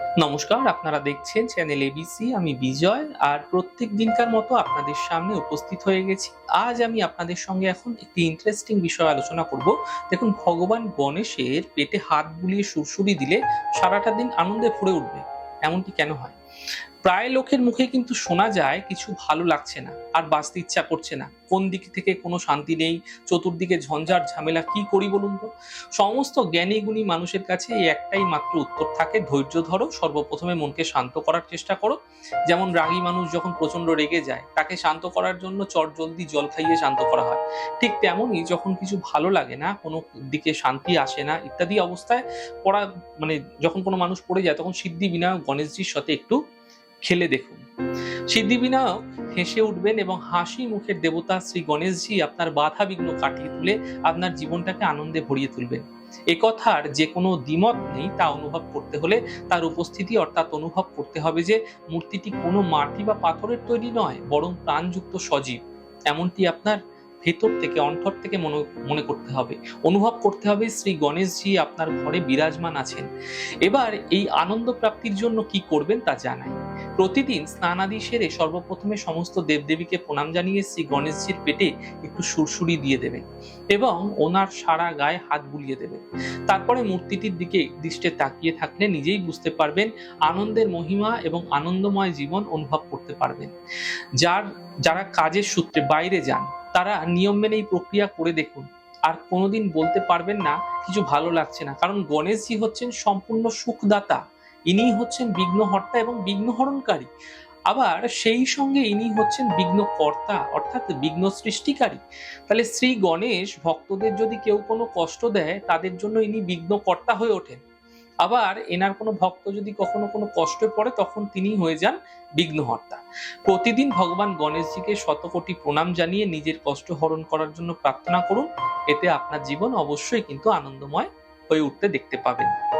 নমস্কার, আপনারা দেখছেন চ্যানেল এবিসি আমি বিজয়, আর প্রত্যেক দিনকার মতো আপনাদের সামনে উপস্থিত হয়ে গেছি। আজ আমি আপনাদের সঙ্গে এখন একটি ইন্টারেস্টিং বিষয় আলোচনা করব। দেখুন, ভগবান গণেশের পেটে হাত বুলিয়ে সুরসুরি দিলে সারাটা দিন আনন্দে ভরে উঠবে। এমনটি কেন হয়? প্রায় লোকের মুখে কিন্তু শোনা যায় কিছু ভালো লাগছে না, আর বাঁচতে ইচ্ছা করছে না। কোন দিক থেকে কোনো শান্তি নেই, চতুর্দিকে ঝঞ্ঝাট ঝামেলা, কি করি বলুন তো? সমস্ত জ্ঞানী গুণী মানুষের কাছে এই একটাই মাত্র উত্তর থাকে, ধৈর্য ধরো, সর্বপ্রথমে মনকে শান্ত করার চেষ্টা করো। যেমন রাগী মানুষ যখন প্রচণ্ড রেগে যায়, তাকে শান্ত করার জন্য চট জলদি জল খাইয়ে শান্ত করা হয়। ঠিক তেমনই যখন কিছু ভালো লাগে না, কোনো দিকে শান্তি আসে না, ইত্যাদি অবস্থায় পড়া মানে যখন কোনো মানুষ পড়ে যায়, তখন সিদ্ধি বিনায়ক গণেশজির সাথে একটু খেলে দেখুন। সিদ্ধি বিনায়ক হেসে উঠবেন এবং হাসি মুখের দেবতা শ্রী গণেশজি আপনার বাধা বিঘ্ন কাটিয়ে তুলে আপনার জীবনটাকে আনন্দে ভরিয়ে তুলবেন। এ কথার যে কোনো দ্বিমত নেই তা অনুভব করতে হলে তার উপস্থিতি অর্থাৎ অনুভব করতে হবে যে মূর্তিটি কোনো মাটি বা পাথরের তৈরি নয়, বরং প্রাণযুক্ত সজীব। এমনটি আপনার ভেতর থেকে, অন্তর থেকে মনে মনে করতে হবে। অনুভব করতে হবে শ্রী গণেশজি আপনার ঘরে বিরাজমান আছেন। এবার এই আনন্দ প্রাপ্তির জন্য কি করবেন তা জানাই। প্রতিদিন স্নানাদি সেরে সর্বপ্রথমে সমস্ত দেবদেবীকে প্রণাম জানিয়ে শ্রী গণেশজির পেটে একটু সুরসুরি দিয়ে দেবেন এবং ওনার সারা গায়ে হাত বুলিয়ে দেবেন। তারপরে মূর্তিটির দিকে দৃষ্টে তাকিয়ে থাকলে নিজেই বুঝতে পারবেন আনন্দের মহিমা এবং আনন্দময় জীবন অনুভব করতে পারবেন। যার, যারা কাজের সূত্রে বাইরে যান, তারা নিয়ম মেনে এই প্রক্রিয়া করে দেখুন। আর কোনোদিন বলতে পারবেন না, কিছু ভালো লাগছে না। কারণ গণেশজি হচ্ছেন সম্পূর্ণ সুখদাতা। ইনি হচ্ছেন বিঘ্নহর্তা এবং বিঘ্নহরণকারী। আবার সেই সঙ্গে ইনি হচ্ছেন বিঘ্নকর্তা, অর্থাৎ বিঘ্ন সৃষ্টিকারী তাহলে শ্রী গণেশ ভক্তদের যদি কেউ কোনো কষ্ট দেয়, তাদের জন্য ইনি বিঘ্নকর্তা হয়ে ওঠেন। আবার এনার কোনো ভক্ত যদি কখনো কোনো কষ্টে পড়ে, তখন তিনি হয়ে যান বিঘ্নহর্তা। প্রতিদিন ভগবান গণেশজিকে শতকোটি প্রণাম জানিয়ে নিজের কষ্ট হরণ করার জন্য প্রার্থনা করুন। এতে আপনার জীবন অবশ্যই কিন্তু আনন্দময় হয়ে উঠতে দেখতে পাবেন।